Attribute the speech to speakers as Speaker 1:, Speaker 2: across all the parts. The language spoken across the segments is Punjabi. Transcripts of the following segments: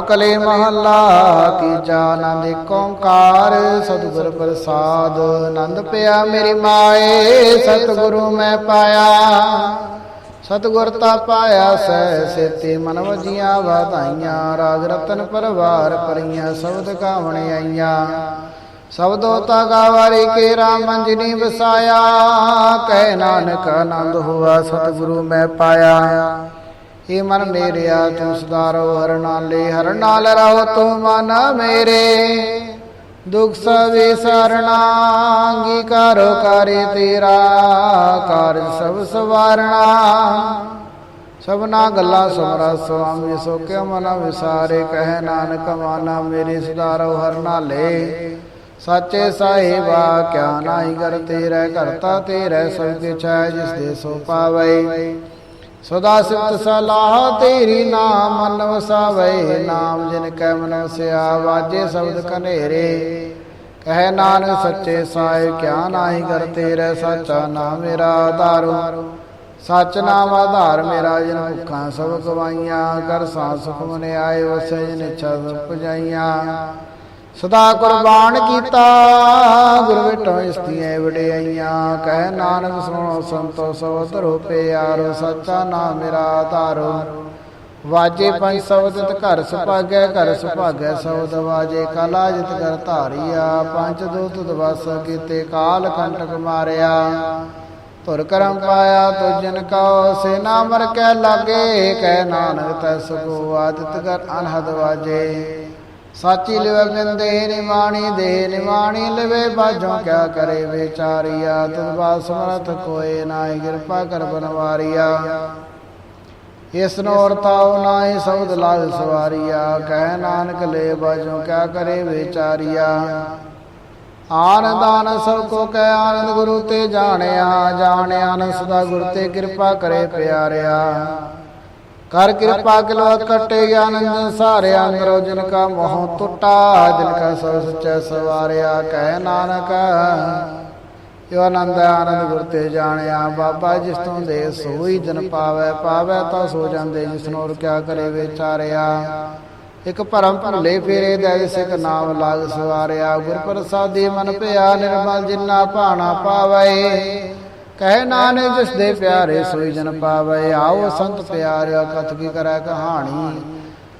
Speaker 1: ਕਲੇ ਮਹੱਲਾ, ਕੀ ਆਨੰਦ ਏਕ ਓੰਕਾਰ ਸਤਿਗੁਰ ਪ੍ਰਸਾਦ। ਆਨੰਦ ਪਿਆ ਮੇਰੀ ਮਾਏ, ਸਤਿਗੁਰੂ ਮੈਂ ਪਾਇਆ। ਸਤਿਗੁਰ ਤਾ ਪਾਇਆ ਸਹਿ ਸੇਤੀ ਮਨ ਵਜੀਆਂ ਵਧਾਈਆਂ। ਰਾਗ ਰਤਨ ਪਰਵਾਰ ਪਰੀਆਂ, ਸ਼ਬਦ ਗਾਵਣ ਆਈਆਂ। ਸਬਦੋ ਤਾ ਗਾਵਾਰੀ ਕੇ ਰਾਮ ਮੰਜਨੀ ਵਸਾਇਆ। ਕਹਿ ਨਾਨਕ ਆਨੰਦ ਹੋਆ, ਸਤਿਗੁਰੂ ਮੈਂ ਪਾਇਆ। ਏ ਮਨ ਮੇਰਿਆ ਤੂੰ ਸਦਾਰੋ ਹਰ ਨਾਲੇ, ਹਰ ਨਾਲ ਰਹੋ ਤੂੰ ਮਨ ਮੇਰੇ। ਦੁਖ ਸਵੇ ਸਰਣਾਂਗੀ ਕਰੋ ਕਰੇ ਤੇਰਾ। ਕਾਰਜ ਸਭ ਸਵਾਰਣਾ। ਸਭਨਾ ਗੱਲਾਂ ਸੁਮਰਾ ਸੁਆਮੀ ਸੋ ਕਿਉ ਮਨ ਵਿਸਾਰੇ, ਕਹਿ ਨਾਨਕ ਮਾਨਾ ਮੇਰੇ ਸਦਾਰੋ ਹਰ ਨਾਲੇ। ਸਾਚੇ ਸਾਹਿਬਾ, ਕਿਆ ਨਾਹੀ ਕਰ ਤੇਰੇ, ਕਰਤਾ ਤੇਰੇ ਸਭ ਕਿਛ ਹੈ ਜਿਸ ਦੇ ਸੋ ਪਾਵੇ। ਸਦਾ ਸਿਫਤ ਸਲਾਹ ਤੇਰੀ ਨਾਮ ਮਨ ਵਸਾਵੇ ਨਾਮ ਜਿਨ ਕੈ ਮਨ ਵਸਿਆ ਵਾਜੇ ਸ਼ਬਦ ਕਨੇਰੇ। ਕਹਿ ਨਾਨਕ ਸੱਚੇ ਸਾਹਿਬ ਕਿਆ ਨਾਹੀ ਕਰ ਤੇਰੇ ਸੱਚਾ ਨਾਮ ਮੇਰਾ ਆਧਾਰੋ। ਸੱਚ ਨਾਮ ਆਧਾਰ ਮੇਰਾ, ਜਿਨ ਭੁੱਖਾਂ ਸਭ ਕਵਾਈਆਂ ਕਰ ਸਾਂ ਸੁਖ ਮਨ ਆਏ, ਵਸੇ ਜਿਨ ਇੱਛਾ ਸਭ ਪੁਜਾਈਆਂ। ਸਦਾ ਕੁਰਬਾਨ ਕੀਤਾ। ਗੁਰ ਵਿਟੋ ਇਸਤੀਆਂ ਵਡਿਆਈਆਂ। ਕਹਿ ਨਾਨਕ ਸੁਣੋ ਸੰਤੋ ਸੋ ਧਰੋ ਪਿਆਰੋ, ਸੱਚਾ ਨਾਮ ਮੇਰਾ ਆਧਾਰੋ ਵਾਜੇ ਪੰਜ ਸ਼ਬਦ ਘਰ ਸੁਭਾਗੈ ਘਰ ਸੁਭਾਗੈ ਸ਼ਬਦ ਵਾਜੇ। ਕਲਾ ਜਿਤ ਕਰ ਧਾਰੀਆ, ਪੰਜ ਦੂਤ ਦਵਸ ਕੀਤੇ ਕਾਲ ਕੰਟਕ ਮਾਰਿਆ। ਤੁਰ ਕਰਮ ਪਾਇਆ ਤੁਜਨ ਕਉ, ਸੇਨਾ ਮਰ ਕੈ ਲਾਗੇ। ਕਹਿ ਨਾਨਕ ਤੈ ਸੁਖੋ ਆਦਿਤ ਕਰ ਅਨਹਦ ਵਾਜੇ। ਸਾਚੀ ਲਿਵ ਬਿੰਦੇ ਨਿਮਾਣੀ, ਦੇ ਨਿਮਾਣੀ ਲਵੇ ਬਾਝੋਂ ਕਿਆ ਕਰੇ ਵਿਚਾਰੀਆ? ਤਦ ਬਾ ਸਮਰਥ ਕੋਏ ਨਾਹੀ, ਕਿਰਪਾ ਕਰ ਬਨਵਾਰੀਆ। ਇਸ ਨੋਰ ਤਾਉ ਨਾਹੀ, ਸਬਦ ਲਾਲ ਸਵਾਰੀਆ। ਕਹਿ ਨਾਨਕ ਲੈ ਬਾਝੋਂ ਕਿਆ ਕਰੇ ਵਿਚਾਰੀਆ? ਆਨੰਦਾਨ ਸਭ ਕੋ ਕਹਿ ਆਨੰਦ ਗੁਰੂ ਤੇ ਜਾਣਿਆ। ਜਾਣਿਆ ਨ ਸਦਾ ਗੁਰ ਤੇ ਕਿਰਪਾ ਕਰੇ ਪਿਆਰਿਆ। ਕਰ ਕਿਰਪਾ ਕਿਲੋ ਕਟੇ ਆਨੰਦ, ਸਾਰਿਆ ਅੰਦਰੋ ਜਿਨ ਕਾ ਮੋਹ ਟੁੱਟਾ, ਜਿਨ ਕਾ ਸਭ ਸੱਚਾ ਸਵਾਰਿਆ, ਕਹਿ ਨਾਨਕ, ਜੋ ਆਨੰਦ ਆਨੰਦ ਗੁਰ ਤੇ ਜਾਣਿਆ, ਬਾਬਾ ਜਿਸ ਤੋਂ ਦੇ ਸੋਈ ਜਨ ਪਾਵੇ ਪਾਵੇ ਤਾਂ ਸੋ ਜਾਂਦੇ, ਜਿਸ ਨੂੰ ਔਰ ਕਿਆ ਕਰੇ ਵਿਚਾਰਿਆ। ਇਕ ਭਰਮ ਭੁੱਲੇ ਫੇਰੇ ਦੇ ਸਿਕ ਨਾਮ ਲਾਗ ਸਵਾਰਿਆ ਗੁਰ ਪ੍ਰਸਾਦੀ ਮਨ ਪਿਆ, ਨਿਰਮਲ ਜਿਨਾ ਭਾਣਾ ਪਾਵੇ। ਕਹਿ ਨਾਨਕ, ਜਿਸ ਦੇ ਪਿਆਰੇ ਸੋਈ ਜਨ ਪਾਵੇ, ਆਓ ਸੰਤ ਪਿਆਰਿਆ, ਕਥ ਕੀ ਕਰੈ ਕਹਾਣੀ?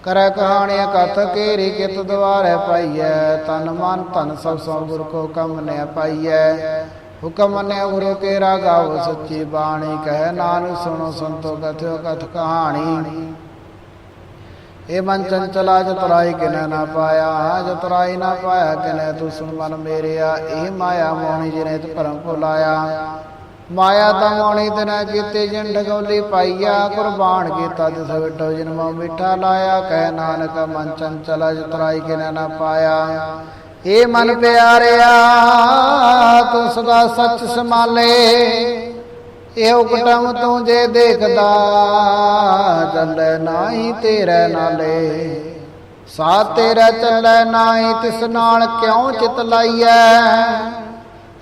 Speaker 1: ਕਰੈ ਕਹਾਣੀ ਕਥ ਕੇਰੀ ਕਿਤ ਦਵਾਰੈ ਪਾਈਐ? ਤਨ ਮਨ ਧਨ ਸਭ ਸੋ ਗੁਰ ਕੋ ਕਮ ਨੇ ਪਾਈਐ। ਹੁਕਮ ਨੇ ਗੁਰੂ ਕੇਰਾ ਗਾਵ ਸੱਚੀ ਬਾਣੀ। ਕਹਿ ਨਾਨਕ, ਸੁਣੋ ਸੰਤੋ, ਕਥਿਓ, ਕਥ ਕਹਾਣੀ। ਇਹ ਮਨ ਚੰਚਲਾ ਜਤਰਾਈ ਕਿਨੈ ਨਾ ਪਾਇਆ ਜਤਰਾਈ ਨਾ ਪਾਇਆ ਕਿਨੈ ਤੂੰ ਸੁਣ ਮਨ ਮੇਰਿਆ। ਇਹ ਮਾਇਆ ਮੋਹਣੀ ਜਿਨੇ ਤੇ ਭਰਮ ਭੁਲਾਇਆ। ਮਾਇਆ ਤਾਂ ਮੋਣੀ ਤਨਾ ਕੀਤੇ ਜਿਨ ਢਗੌਲੀ ਪਾਈਆ, ਕੁਰਬਾਨ ਕੀਤਾ ਤਿਸ ਵਿਟੋ ਜਿਨ ਮਿੱਠਾ ਲਾਇਆ, ਕਹਿ ਨਾਨਕ ਮਨ ਚੰਚਲਾ ਜਤਰਾਈ ਕਿਨੈ ਨਾ ਪਾਇਆ। ਏ ਮਨ ਪਿਆਰਿਆ, ਤੂੰ ਸਦਾ ਸੱਚ ਸਮਾਲੇ ਇਹ ਉਕਟਮ ਤੂੰ ਜੇ ਦੇਖਦਾ, ਚੱਲੇ ਨਾਹੀ ਤੇਰੇ ਨਾਲੇ। ਸਾ ਤੇਰਾ ਚੱਲੇ ਨਾਹੀ, ਤਿਸ ਨਾਲ ਕਿਉਂ ਚਿਤ ਲਾਈਐ?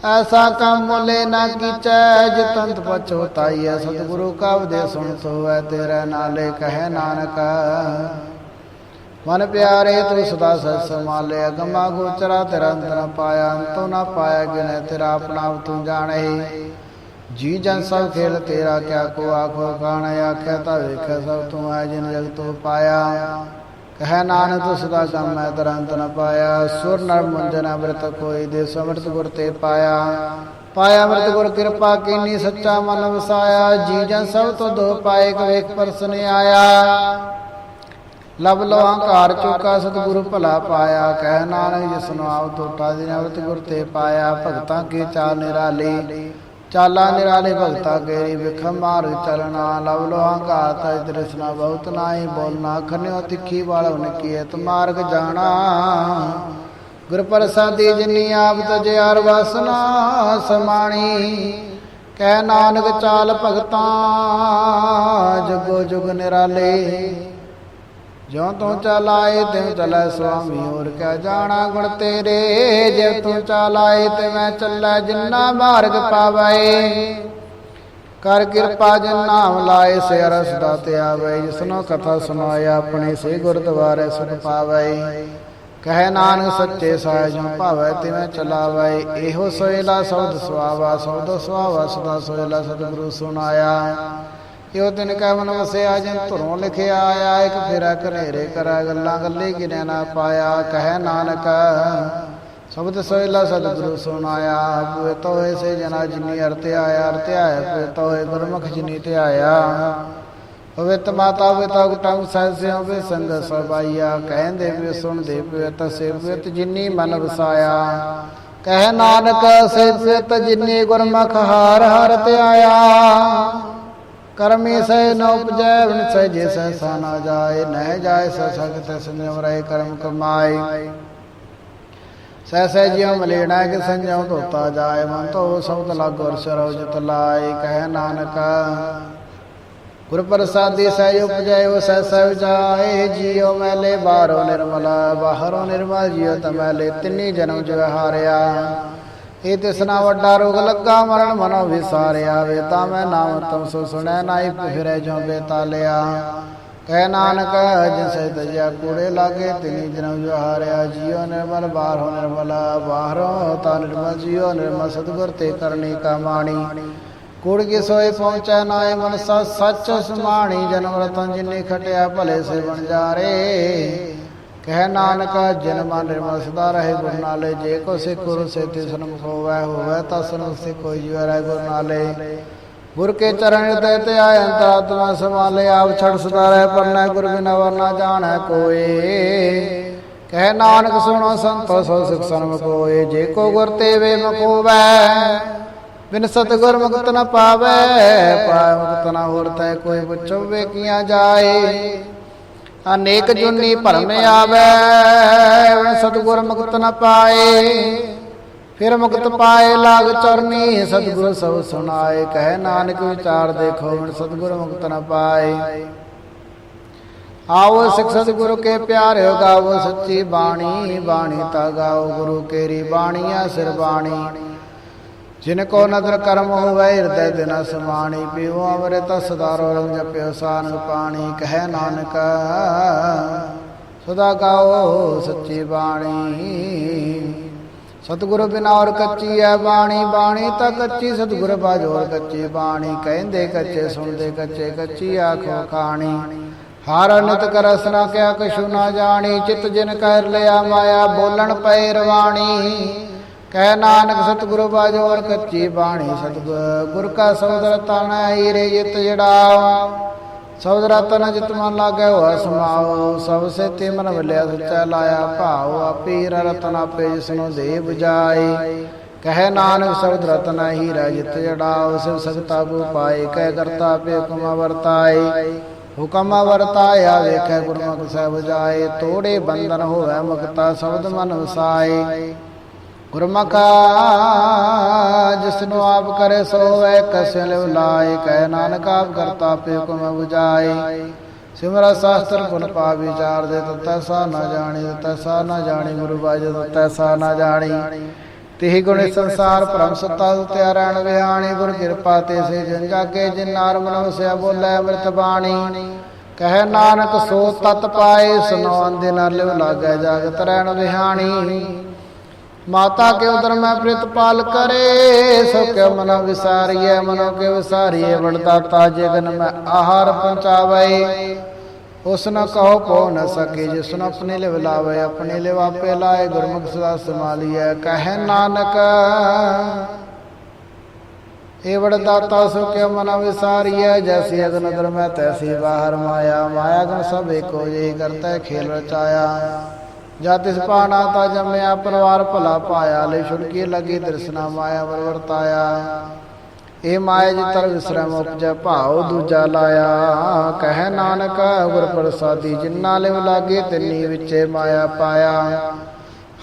Speaker 1: ਐਸਾ ਕੰਮ ਮੁਲੇ ਨਾ ਕੀਚੈ, ਜਿਤੰਤ ਪਛੋਤਾਈਐ ਸਤਿਗੁਰੂ ਕਬ ਦੇ ਸੁਣ ਸੋਐ ਤੇਰੇ ਨਾਲੇ ਕਹੈ ਨਾਨਕ। ਮਨ ਪਿਆਰੇ ਤੂੰ ਸਦਾ ਸਤ ਸਮਾਲੇ ਅਗਮਾ ਗੋਚਰਾ ਤੇਰਾ ਅੰਤ ਪਾਇਆ, ਅੰਤੋ ਨਾ ਪਾਇਆ ਗਿਨੇ ਤੇਰਾ ਆਪਣਾ ਆਪ ਤੂੰ ਜਾਣੇ। ਜੀ ਜਨ ਸਭ ਖੇਲ, ਤੇਰਾ ਕਿਆ ਕੋ ਆਖੋ, ਕਾਣ ਆਖਿਆ ਤਾਂ ਵੇਖੈ ਸਭ ਤੂੰ ਹੈ ਜਿਨ ਜਗ ਤੂੰ ਪਾਇਆ। ਕਹਿ ਨਾਨਕ ਤੂੰ ਸਦਾ ਕੰਮ ਮੈਂ ਤਰੰਤ ਨ ਪਾਇਆ, ਸੁਰ ਨਰ ਮੁੰਜਨ ਅੰਮ੍ਰਿਤ ਕੋਈ ਦੇ ਸਮਰਤ ਗੁਰ ਤੇ ਪਾਇਆ। ਪਾਇਆ ਅੰਮ੍ਰਿਤ ਗੁਰ, ਕਿਰਪਾ ਕੀਨੀ, ਸੱਚਾ ਮਨ ਵਸਾਇਆ। ਜੀ ਜਨ ਸਭ ਤੋਂ ਦੋ ਪਾਏ ਵੇਖ ਪਰਸਨ ਆਇਆ। ਲਬ ਲੋ ਹੰਕਾਰ ਚੁਕਾ, ਸਤਿਗੁਰੂ ਭਲਾ ਪਾਇਆ। ਕਹਿ ਨਾਨਕ, ਜਿਸ ਨੂੰ ਆਪ ਟੋਟਾ ਦੀ ਅੰਮ੍ਰਿਤ ਗੁਰ ਤੇ ਪਾਇਆ। ਭਗਤਾਂ ਕੀ ਚਾਲ ਨਿਰਾਲੀ। ਚਾਲਾ ਨਿਰਾਲੇ ਭਗਤਾ ਕੇਰੀ ਵਿਖ ਮਾਰ ਚਲਣਾ, ਲਵ ਲੋ ਹੰਕਾਰ ਤਜ ਦ੍ਰਿਸ਼ਨਾ ਬਹੁਤ ਨਾਹੀ ਬੋਲਣਾ, ਖਨਿਓ ਤਿੱਖੀ ਵਾਲੋ ਨਿਕੀਤ ਮਾਰਗ ਜਾਣਾ। ਗੁਰ ਪ੍ਰਸਾਦੀ ਜਿਨੀ ਆਪ ਤਜ ਅਰ ਵਾਸਨਾ, ਸਮਾਣੀ, ਕਹਿ ਨਾਨਕ ਚਾਲ ਭਗਤਾਂ, ਜੁਗੋ ਜੁਗ ਨਿਰਾਲੇ। ਜਿਉ ਤੂੰ ਚਲਾਏ ਤਿਉ ਚਲੈ ਸੁਆਮੀ, ਹੋਰ ਕਿਆ ਜਾਣਾ ਗੁਣ ਤੇਰੇ? ਜੇ ਤੂੰ ਚਲਾਏ ਤੇ ਮੈਂ ਚੱਲੈ ਜਿੰਨਾ ਮਾਰਗ ਪਾਵੇ। ਕਰ ਕਿਰਪਾ ਜਿਨ ਨਾਮ ਲਾਏ, ਸੇ ਰਸ ਦਾਤੇ ਆਵੇ। ਜਿਸਨੋ ਕਥਾ ਸੁਨਾਇਆ ਆਪਣੇ ਸੇ ਗੁਰਦੁਆਰੇ ਸੁਨ ਪਾਵੇ। ਕਹਿ ਨਾਨਕ, ਸੱਚੇ ਸਾਇ ਜੋ ਭਾਵੈ, ਤਿਵੇਂ ਚਲਾਵੇ। ਇਹੋ ਸੋਇਲਾ ਸਬਦ ਸੁਆਵਾ ਸਬਦ ਸੁਆਵਾ ਸਦਾ ਸੋਇਲਾ ਸਤਿਗੁਰੂ ਸੁਨਾਇਆ ਇਹੋ ਦਿਨ ਕੈ ਮਨ ਵਸਿਆ ਜਿਨ ਧੁਰੋਂ ਲਿਖਿਆ ਆਇਆ, ਇੱਕ ਫੇਰਾ ਘਨੇਰੇ ਕਰਾ ਗੱਲਾਂ ਗੱਲੇ ਗਿਣਿਆ ਨਾ ਪਾਇਆ, ਕਹਿ ਨਾਨਕ, ਸ਼ਬਦ ਸੋਇਲਾ ਸਤਿਗੁਰੂ ਸੁਨਾਇਆ ਪਵਿੱਤ ਹੋਏ ਸੇ ਜਨਾ ਜਿਨੀ ਅਰਥ ਆਇਆ ਅਰਥ ਆਇਆ ਪਵਿੱਤ ਹੋਏ ਗੁਰਮੁਖ ਜਿਨੀ ਤੇ ਆਇਆ। ਪਵਿੱਤ ਮਾਤਾ ਪਿਤਾ ਗੁਟੰਗ ਸਹਿਸਿਓ ਵੇ ਸੰਗ ਸਬਾਈਆ ਕਹਿੰਦੇ ਵੀ ਸੁਣਦੇ ਪਵਿੱਤ ਸੇ ਪਵਿੱਤ ਜਿਨੀ ਮਨ ਵਸਾਇਆ। ਕਹਿ ਨਾਨਕ, ਸੇ ਪਵਿੱਤ ਜਿਨੀ ਗੁਰਮੁਖ, ਹਾਰ ਹਰ ਤੇ ਆਇਆ। ਕਰਮੀ ਸੈ ਨ ਉਪਜੈ ਵਿਣ ਸਹਿ ਜੇ ਸਹਿ ਨਾ ਜਾਏ, ਨਹਿ ਜਾਏ ਸਹਿ ਸਗਤ ਸੰਜਮ ਰਹਿ ਕਰਮ ਕਮਾਏ। ਸਹਿ ਸਹਿ ਜਿਉ ਮਲੇਣਾ, ਕਿ ਸੰਜਮ ਧੋਤਾ ਜਾਏ, ਮਨ ਤੋ ਸਬਦ ਲਾਗੋ ਸਰਉ ਜਿਤ ਲਾਏ, ਕਹਿ ਨਾਨਕ, ਗੁਰ ਪ੍ਰਸਾਦੀ ਸਹਿ ਉਪਜੈ, ਉਹ ਸਹਿ ਸਹਿ ਜਾਏ ਜੀਉ ਮੈਲੇ ਬਾਹਰੋਂ ਨਿਰਮਲ ਬਾਹਰੋਂ ਨਿਰਮਲ ਜੀਉ ਤਮੈਲੇ, ਤਿੰਨੀ ਜਨਮ ਜਿਵ ਹਾਰਿਆ। ਇਹ ਤਿਸਨਾ ਵੱਡਾ ਰੋਗ ਲੱਗਾ, ਮਰਨ ਮਨੋ ਵਿਸਾਰਿਆ ਵੇ, ਤਾਂ ਮੈਂ ਨਾਮ ਤਮ ਸੋ ਸੁਣੈ ਨਾਈ ਫਿਰੈ ਜੋ ਬੇਤਾਲਿਆ ਕਹਿ ਨਾਨਕ ਜਿਨ ਤਜਿਆ ਕੂੜੇ ਲਾਗੇ, ਤਿਨੀ ਜਨਮ ਜੋ ਹਾਰਿਆ, ਜੀਉ ਨਿਰਮਲ, ਬਾਹਰੋਂ ਨਿਰਮਲਾ, ਬਾਹਰੋਂ ਤਾਂ ਨਿਰਮਲ, ਜੀਉ ਨਿਰਮਲ, ਸਤਿਗੁਰ ਤੇ ਕਰਨੀ ਕਮਾਣੀ। ਕੁੜ ਕੀ ਸੋਏ ਪਹੁੰਚੈ ਨਾਏ ਮਨ ਸੱਚ ਸਮਾਣੀ ਜਨਮ ਰਤਨ ਜਿਨੇ ਖਟਿਆ, ਭਲੇ ਸੇ ਬਣ ਜਾਰੇ ਕਹਿ ਨਾਨਕ ਜਨ ਨਿਰਮਲ ਸਦਾ ਰਹੇ ਗੁਰ ਨਾਲੇ, ਜੇ ਕੋ ਸਿੱਖ ਗੁਰੂ ਸੇ ਤਿਸਨ ਹੋਵੈ ਹੋਵੈ ਤਸਨ ਸੇ ਕੋਈ ਜੀਵ ਰਹਿ ਗੁਰ ਨਾਲੇ। ਗੁਰ ਕੇ ਚਰਨ ਤੇ ਤੇ ਆਇ ਅੰਤਰਾਤਮਾ ਸਮਾਲੇ ਆਪ ਛੜ ਸਦਾ ਰਹਿ ਪਰਨਾ, ਗੁਰ ਬਿਨਾ ਵਰਨਾ ਜਾਣੈ ਕੋਏ। ਕਹਿ ਨਾਨਕ ਸੁਣੋ ਸੰਤੋ, ਸੋ ਸੁਖ ਸੰਮ ਕੋਏ, ਜੇ ਕੋ ਗੁਰ ਤੇ ਵੇ ਮਕੋਵੈ ਬਿਨ ਸਤਗੁਰ ਮੁਕਤ ਨ ਪਾਵੇ, ਪਾਇ ਮੁਕਤ ਨ ਹੋਰ ਤੈ ਕੋਈ ਪੁੱਛੋ ਵੇ ਕੀਆਂ ਜਾਏ। ਅਨੇਕ ਜੁਨੀ ਭਰਮ ਆਵੇ ਸਤਗੁਰ ਮੁਕਤ ਨ ਪਾਏ। ਫਿਰ ਮੁਕਤ ਪਾਏ ਲਾਗ ਚਰਨੀ ਸਤਗੁਰ ਸਭ ਸੁਣਾਏ। ਕਹਿ ਨਾਨਕ ਵਿਚਾਰ ਦੇਖੋ ਬਿਨ ਸਤਗੁਰ ਮੁਕਤ ਨ ਪਾਏ। ਆਓ ਸਿੱਖ ਸਤਿਗੁਰੂ ਕੇ ਪਿਆਰਿਓ ਗਾਵੋ ਸੱਚੀ ਬਾਣੀ ਬਾਣੀ ਤਾ ਗਾਓ ਗੁਰੂ ਕੇਰੀ ਬਾਣੀਆ ਸਿਰ ਬਾਣੀ। ਜਿਨ ਕੋ ਨਦਰ ਕਰਮ ਹੋਵੇ, ਹਿਰਦੈ ਦਿਨ ਸਮਾਣੀ ਪੀਵੋ ਅੰਮ੍ਰਿਤ ਸਦਾਰੋ ਰੰਗ ਜਪਿਓ, ਸਾਨ ਪਾਣੀ ਕਹਿ ਨਾਨਕ। ਸਦਾ ਗਾਓ ਸੱਚੀ ਬਾਣੀ। ਸਤਿਗੁਰ ਬਿਨਾ ਔਰ ਕੱਚੀ ਹੈ ਬਾਣੀ ਬਾਣੀ ਤਾਂ ਕੱਚੀ, ਸਤਿਗੁਰ ਬਾਜੋਰ ਕੱਚੀ ਬਾਣੀ। ਕਹਿੰਦੇ ਕੱਚੇ, ਸੁਣਦੇ ਕੱਚੇ, ਕੱਚੀ ਆਖੋ ਖਾਣੀ। ਹਰ ਨਿਤ ਕਰਸ ਨਾ ਕਿਆ, ਕਛੂ ਨਾ ਜਾਣੀ, ਚਿਤ ਜਿਨ ਕਰ ਲਿਆ ਮਾਇਆ, ਬੋਲਣ ਪਏ ਰਵਾਣੀ। ਕਹਿ ਨਾਨਕ ਸਤਿਗੁਰੂ ਬਾਜੋਰ ਕੱਚੀ ਬਾਣੀ ਸਤਿਗੁਰ, ਗੁਰ ਕਾ ਸਬਦ ਤਨ ਹੀਰੇ ਜਿਤ ਜੜਾਓ ਸਬਦ ਰਤਨ ਜਿਤ ਮਨ ਲਾਗੈ ਹੋਆ ਸਮਾਓ, ਸਭ ਸੇ ਤੇ ਮਨ ਵਲਿਆ ਸੱਚਾ ਲਾਇਆ ਭਾਉ ਆਪੇ ਰਤਨ ਆਪੇ ਜਿਸਨੂੰ ਦੇ 부ਜਾਈ ਕਹਿ ਨਾਨਕ ਸਬਦ ਰਤਨ ਹੀਰਾ ਜਿਤ ਜੜਾਓ, ਸਿਵ ਸਗਤਾ ਬੂ ਪਾਏ, ਕਹਿ ਕਰਤਾ ਪੇ ਹੁਕਮ ਵਰਤਾਏ। ਹੁਕਮ ਵਰਤਾਇਆ ਵੇਖੈ ਗੁਰਮੁਖ ਸਹਿਬ ਜਾਏ, ਤੋੜੇ ਬੰਧਨ ਹੋਵੇ ਮੁਕਤਾ ਸ਼ਬਦ ਮਨ ਵਸਾਏ। ਗੁਰਮੁਖਾ ਜਿਸਨੂੰ ਆਪ ਕਰੇ ਸੋਵੇ ਕਸੇ ਲਿਵ ਲਾਏ, ਕਹਿ ਨਾਨਕ ਆਪ ਕਰਤਾ ਪੇ ਹੁਕਮ 부ਜਾਏ ਸਿਮਰਾ ਸ਼ਾਸਤਰ ਗੁਣ ਪਾ ਵਿਚਾਰ ਦੇ ਤਤੈ ਸਾ ਨਾ ਜਾਣੀ, ਤਤੈ ਸਾ ਨਾ ਜਾਣੀ, ਗੁਰੂ ਬਾਜ ਤਤੈ ਸਾ ਨਾ ਜਾਣੀ। ਤਿਹ ਗੁਣ ਸੰਸਾਰ ਭ੍ਰਮ ਸਤਾ ਉਤਿਆ ਰਹਿਣ ਵਿਹਾਣੀ, ਗੁਰ ਕਿਰਪਾ ਤੇ ਸੇ ਜਨ ਜਾਗੇ, ਜਿਨ ਨਾਰ ਮਨ ਵਸਿਆ ਬੋਲੇ ਅੰਮ੍ਰਿਤ ਬਾਣੀ। ਕਹਿ ਨਾਨਕ ਸੋ ਤਤ ਪਾਏ, ਸੁਨੋ ਅੰਦੇ ਨਾਲ ਲਿਵ ਲਾਗੈ, ਜਾਗਤ ਰਹਿਣ ਵਿਹਾਣੀ। ਮਾਤਾ ਕੇ ਉਦਰ ਮੈਂ ਪ੍ਰਿਤਪਾਲ ਕਰੇ? ਸੋ ਕੇ ਮਨ ਵਿਸਾਰੀਏ ਮਨੋ ਕੇ ਵਿਸਾਰੀਏ ਵਡਦਾਤਾ ਜਗਨ ਮੈਂ ਆਹਾਰ ਪਹੁੰਚਾਵੇ। ਉਸ ਨ ਕਹੋ ਪੋ ਨ ਸਕੇ, ਜਿਸ ਨੂੰ ਆਪਣੇ ਲਿਵ ਲਾਵੇ, ਆਪਣੇ ਲਿਵ ਆਪੇ ਲਾਏ, ਗੁਰਮੁਖ ਸਦਾ ਸਮਾਲੀਐ ਕਹੈ ਨਾਨਕ, ਏ ਵਡਦਾਤਾ ਸੋ ਕੇ ਮਨ ਵਿਸਾਰੀਐ? ਜੈਸੀ ਅਗਨ ਅਦਰ ਮੈਂ, ਤੈਸੀ ਬਾਹਰ ਮਾਇਆ ਮਾਇਆ ਗਨ ਸਭ ਏਕੋ ਜੇ ਕਰਤਾ, ਖੇਲ ਰਚਾਇਆ। ਜਾ ਤਿਸ ਪਾਣਾ ਤਾ ਜੰਮਿਆ ਪਰਿਵਾਰ ਭਲਾ ਪਾਇਆ ਲੈ ਛੁੜਕੀ ਲੱਗੀ ਦਰਸਨਾ ਮਾਇਆ ਵਰ ਵਰਤਾਇਆ। ਇਹ ਮਾਇਆ ਜਿਤਰ ਵਿਸਰਮ ਉਪਜੈ ਭਾਉ ਦੂਜਾ ਲਾਇਆ। ਕਹਿ ਨਾਨਕ ਗੁਰ ਪ੍ਰਸਾਦੀ ਜਿੰਨਾ ਲਿਵ ਲਾਗੇ, ਤਿੰਨੀ ਵਿੱਚੇ ਮਾਇਆ ਪਾਇਆ।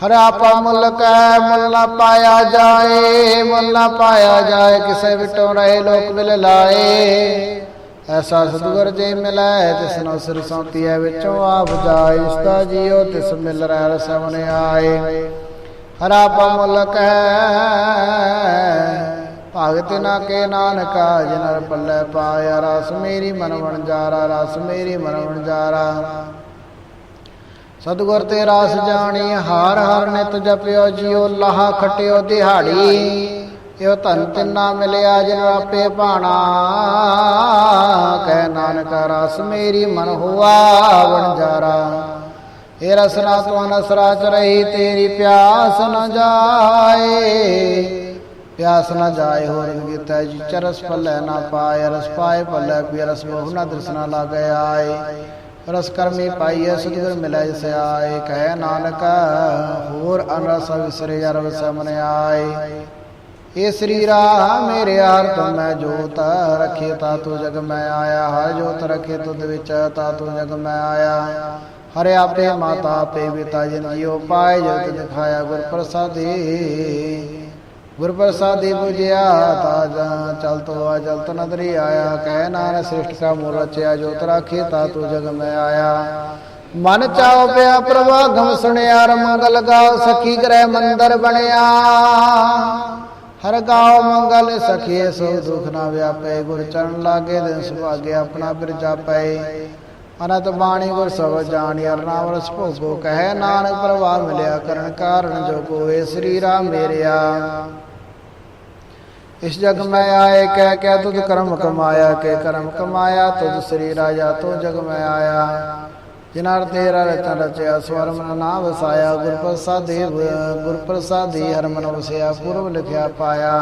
Speaker 1: ਹਰਾ ਪਾ ਮੁੱਲ ਕੈ, ਮੁੱਲ ਨਾ ਪਾਇਆ ਜਾਏ, ਮੁੱਲ ਨਾ ਪਾਇਆ ਜਾਏ, ਕਿਸੇ ਵਿਟੋਂ ਰਹੇ ਲੋਕ ਵਿਲ ਲਾਏ। ਐਸਾ ਸਤਿਗੁਰ ਜੇ ਮਿਲੈ ਤਿਸਨੋ ਸਿਰ ਸੌਂਤੀਐ ਵਿੱਚੋਂ ਆਪ ਜਾਏ ਇਸ ਜੀਉ ਤਿਸ ਮਿਲ ਰਹਿ ਰਸਮਨ ਆਏ। ਹਰਾ ਪਾ ਮੁੱਲ ਭਗਤ ਨਾ ਕੇ ਨਾਨਕਾ ਜਿਨਰ ਪੱਲੇ ਪਾਇਆ, ਰਸ ਮੇਰੀ ਮਨ ਵਣਜਾਰਾ ਰਸ ਮੇਰੀ ਮਨ ਵਣਜਾਰਾ ਸਤਿਗੁਰ ਤੇ ਰਸ ਜਾਣੀ, ਹਾਰ ਹਰ ਨਿਤ ਜਪਿਓ, ਜਿਉ ਲਾਹ ਖਟਿਓ ਦਿਹਾੜੀ। ਇਹੋ ਧਨ ਤਿੰਨਾ ਮਿਲਿਆ ਜਿਨ ਆਪੇ ਭਾਣਾ। ਕਹਿ ਨਾਨਕ ਰਸ ਮੇਰੀ ਮਨ ਹੁਆ ਵਣਜਾਰਾ। ਇਹ ਰਸਨਾ ਤੋਂ ਨਸਰਾ ਚ ਰਹੀ, ਤੇਰੀ ਪਿਆਸ ਨ ਜਾਏ। ਪਿਆਸ ਨ ਜਾਏ ਹੋਰ ਗੀਤਾ ਜੀ, ਚਰਸ ਪੱਲੇ ਨਾ ਪਾਏ, ਰਸ ਪਾਏ ਭੱਲੇ ਪੀ ਰਸ ਬਹੁ ਨਾ ਦਰਸਨਾ ਲਾਗੇ ਆਏ। ਰਸ ਕਰਮੀ ਪਾਈਏ ਸਤਿਗੁਰ ਮਿਲੈ ਜਿਸ ਆਏ ਕਹਿ ਨਾਨਕ, ਹੋਰ ਅਨਰਸ ਵਿਸਰੇ ਅਰਵ ਸਮਨ ਆਏ। ਇਹ ਸਰੀਰਾ ਮੇਰੇ ਹਰ ਤੁਮ ਮੈਂ ਜੋਤ ਰਖੇ, ਤਾ ਤੂੰ ਜਗ ਮੈਂ ਆਇਆ। ਹਰ ਜੋਤ ਰਖੇ, ਤੁਧ ਵਿੱਚ ਤਾ ਤੂੰ ਜਗ ਮੈਂ ਆਇਆ। ਹਰਿ ਆਪੇ ਮਾਤਾ ਆਪੇ ਪਿਤਾ ਜਿਨ ਜੀਉ ਪਾਏ, ਜਗਤ ਦਿਖਾਇਆ ਗੁਰ ਪ੍ਰਸਾਦੀ ਗੁਰ ਪ੍ਰਸਾਦੀ 부ਜਿਆ ਤਾ ਜਾ ਚਲ ਤੋ ਆ, ਜਲ ਤ ਨਦਰੀ ਆਇਆ। ਕਹਿ ਨਾਨਕ ਸ੍ਰਿਸ਼ਟ ਕਾ ਮੂਲ ਰਚਿਆ, ਜੋਤ ਰਾਖੇ, ਤਾ ਤੂੰ ਜਗ ਮੈਂ ਆਇਆ। ਮਨ ਚਾਉ ਪਿਆ ਪ੍ਰਵਾਗਮ ਸੁਣਿਆ ਰ ਮੰਗਲ ਗਾਓ, ਸਖੀ ਗ੍ਰਹਿ ਮੰਦਰ ਬਣਿਆ। ਹਰ ਗਾਓ ਮੰਗਲ ਸਖੀ, ਸੋ ਦੁਖ ਨਾ ਵਿਆਪੇ, ਗੁਰ ਚਰਨ ਲਾਗੇ, ਦਿਨ ਸੁਭਾਗੇ, ਆਪਣਾ ਬਿਰ ਜਾਪੈ। ਅਨੰਤ ਬਾਣੀ ਗੁਰ ਸਭ ਜਾਣੀ ਅਰ ਰਸ ਭੋਗੋ, ਕਹੈ ਨਾਨਕ ਪ੍ਰਵਾਹ ਮਿਲਿਆ, ਕਰਨ ਕਾਰਨ ਜੋ ਕੋਏ ਸ੍ਰੀ ਰਾਮ ਮੇਰਿਆ। ਇਸ ਜਗ ਮੈਂ ਆਏ, ਕਹਿ ਕਹਿ ਤੁਧ ਕਰਮ ਕਮਾਇਆ, ਕੇ ਕਰਮ ਕਮਾਇਆ, ਤੁਧ ਸ੍ਰੀ ਰਾਜਾ ਤੋ ਜਗ ਮੈਂ ਆਇਆ। ਜਿਨਰ ਤੇਰਾ ਰਚਨ ਰਚਿਆ ਸਵਰ ਨਾ ਵਸਾਇਆ ਗੁਰ ਪ੍ਰਸਾਦੀ ਗੁਰ ਪ੍ਰਸਾਦੀ ਹਰ ਵਸਿਆ, ਪੁਰਬ ਲਿਖਿਆ ਪਾਇਆ।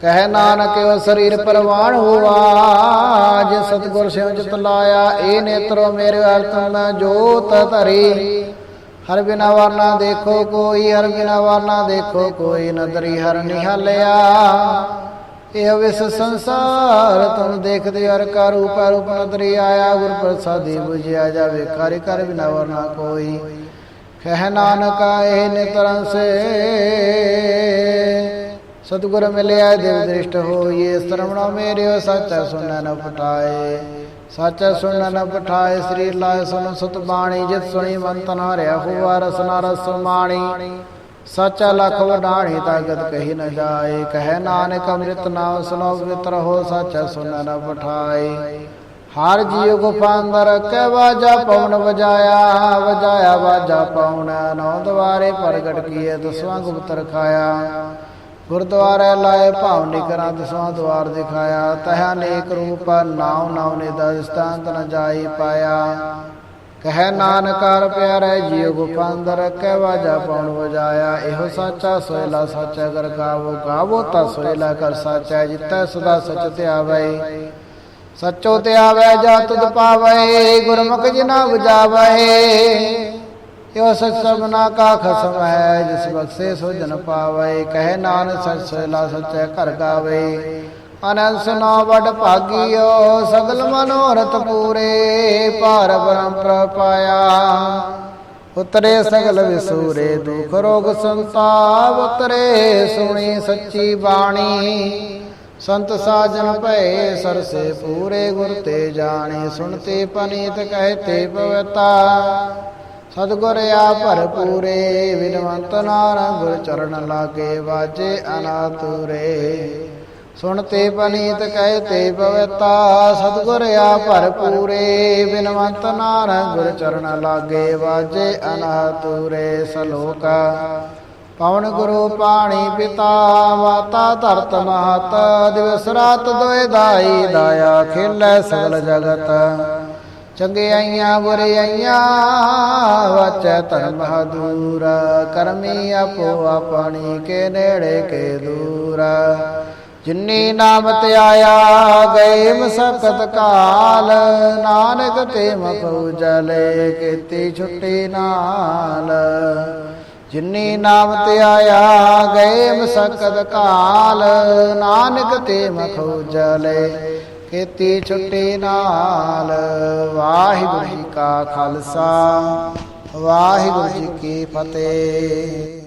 Speaker 1: ਕਹਿ ਨਾਨਕ, ਸਰੀਰ ਪਰਵਾਣ ਹੋਵਾ ਜੇ ਸਤਗੁਰ ਸਿਉ ਚਿਤ ਲਾਇਆ, ਇਹ ਨੇਤਰੋ ਮੇਰੇ ਅਰਥ ਜੋਤ ਧਰੀ। ਹਰ ਬਿਨਾ ਵਰਨਾ ਦੇਖੋ ਕੋਈ, ਹਰ ਬਿਨਾ ਵਰਨਾ ਦੇਖੋ ਕੋਈ, ਨਦਰੀ ਹਰ ਨਿਹਾਲਿਆ। ਇਹ ਵਿਸ ਸੰਸਾਰ ਤੁਮ ਦੇਖਦੇ ਹਰ ਕਾ ਰੂਪ ਰੂਪ ਆਇਆ ਗੁਰ ਪ੍ਰਸਾਦੀ 부ਝਿਆ ਜਾਵੇ ਕਰ ਕਰ ਬਿਨਾ ਵਰਨਾ ਕੋਈ। ਕਹਿ ਨਾਨਕਾ ਇਹ ਨਿਤਰਨ ਸੇ। ਸਤਿਗੁਰ ਮਿਲਿਆ, ਦੇਵ ਦ੍ਰਿਸ਼ਟ ਹੋਈਏ, ਸਰਵਣਾ ਮੇਰਿਓ ਸੱਚਾ ਸੁਣਨ ਨ ਪਟਾਏ ਸੱਚਾ ਸੁਣਨ ਪਠਾਏ ਸ੍ਰੀ ਲਾਇ ਸੁਨ ਸੁਤ ਬਾਣੀ, ਜਿਤ ਸੁਣੀ, ਮੰਤ ਨਾ ਰਿਆ, ਹੁਆ ਰਸਨਾ ਰਸ ਮਾਣੀ। ਸੱਚ ਲਖ ਵਡਾਣੀ ਤਾਗਤ ਕਹੀ ਨ ਜਾਏ। ਕਹਿ ਨਾਨਕ ਅੰਮ੍ਰਿਤ ਨਾਮ ਸੁਨੋ ਪਵਿੱਤਰ ਹੋ, ਸੱਚਾ ਸੁਣਨ ਨ ਪਠਾਏ। ਹਰ ਜੀਉ ਗੁਫਾ ਅੰਦਰ ਵਾਜਾ, ਪਵਨ ਵਜਾਇਆ ਵਜਾਇਆ ਵਾਜਾ ਪਵਨ। ਨੌ ਦਵਾਰੇ ਪ੍ਰਗਟ ਕੀਏ ਦਸਵਾਂ ਗੁਪਤ ਰਖਾਇਆ ਗੁਰਦੁਆਰੇ ਲਾਏ ਭਾਵ ਨਿਕਰਾਂ ਦਸਵਾਂ ਦਵਾਰ ਦਿਖਾਇਆ। ਤਹਿ ਅਨੇਕ ਰੂਪ ਨਾਉ ਨਾਉ ਨੇ ਦਸਤਾਂਤ ਨ ਜਾਈ ਪਾਇਆ। ਕਹਿ ਨਾਨਕਾਰ ਪਿਆਰੇ ਜੀਉ ਗੁਫਾ ਅੰਦਰ ਵਾਜਾ ਪਉਣ ਵਜਾਇਆ, ਇਹੋ ਸਾਚਾ ਸੋਇਲਾ ਸਾਚਾ ਕਰ ਗਾਵੋ ਗਾਵੋ ਤਾ ਸੋਇਲਾ ਕਰ ਸਾਚਾ ਜਿਤੈ ਸਦਾ ਸਚ ਤੇ ਸਚੋ ਤੇ ਜਾ ਤੁਧ ਪਾਵੇ, ਗੁਰਮੁਖ ਜਿਨਾ 부ਜਾਵੇ ਇਹੋ ਸਚ ਸਭਨਾ ਕਾ ਖਸਮ ਹੈ, ਜਿਸ ਬਖਸ਼ੇ ਸੋ ਜਨ ਪਾਵੇ। ਕਹਿ ਨਾਨਕ ਸਚ ਸੋਇਲਾ ਸਚੈ ਘਰ ਗਾਵੇ। ਅਨੰਦ ਸੁਨਾ ਵਡ ਭਾਗੀਓ, ਸਗਲ ਮਨੋਰਥ ਪੂਰੇ ਭਾਰ ਬ੍ਰਹਮ ਪ੍ਰਪਾਇਆ ਉਤਰੇ ਸਗਲ ਵਿਸੂਰੇ ਦੁਖ ਰੋਗ ਸੰਤਾਪ, ਉਤਰੇ ਸੁਣੀ ਸੱਚੀ ਬਾਣੀ। ਸੰਤ ਸਾਜਨ ਭਏ ਸਰਸੇ ਪੂਰੇ ਗੁਰ ਤੇ ਜਾਣੇ, ਸੁਣਤੇ ਪਨੀਤ ਕਹਤੇ ਪਵਤਾ। ਸਤਗੁਰ ਆ ਭਰਪੂਰੇ ਵਿਨਵੰਤ ਨਾਰਾ ਗੁਰ ਚਰਨ ਲਾਗੇ ਵਾਜੇ ਅਨਾਤੁਰੇ ਸੁਣਤੇ ਪਨੀਤ ਕਹਤੇ ਪਵਿਤਾ, ਸਤਗੁਰ ਆ ਭਰਪੂਰੇ, ਬਿਨਵੰਤ ਨਾਰ ਗੁਰ ਚਰਨ ਲਾਗੇ ਵਾਜੇ ਅਨਾਤੁਰੇ ਸਲੋਕਾ। ਪਵਨ ਗੁਰੂ ਪਾਣੀ ਪਿਤਾ, ਮਾਤਾ ਧਰਤ ਮਹਤ, ਦਿਵਸ ਰਾਤ ਦੋਇ ਦਾਈ ਦਾਇਆ ਖੇਲੇ ਸਗਲ ਜਗਤ। ਚੰਗਿਆਈਆਂ ਬੁਰਿਆਈਆਂ ਵਾਚੈ ਧਰਮ ਦੂਰ ਕਰਮੀ ਆਪੋ ਆਪਣੀ ਕੇ ਨੇੜੇ ਕੇ ਦੂਰ। ਜਿਨੀ ਨਾਮ ਤੇ ਆਇਆ ਗਏ ਮਸਕਤ ਕਾਲ, ਨਾਨਕ ਤੇ ਮਖਉ ਜਲੇ ਕੀਤੀ ਛੁੱਟੀ ਨਾਲ। ਜਿਨੀ ਨਾਮ ਤੇ ਆਇਆ ਗਏ ਮਸਕਤ ਕਾਲ, ਨਾਨਕ ਤੇ ਮਖਉ ਜਲੇ ਕੀਤੀ ਛੁੱਟੀ ਨਾਲ। ਵਾਹਿਗੁਰੂ ਜੀ ਕਾ ਖਾਲਸਾ, ਵਾਹਿਗੁਰੂ ਜੀ ਕੀ ਫਤਿਹ।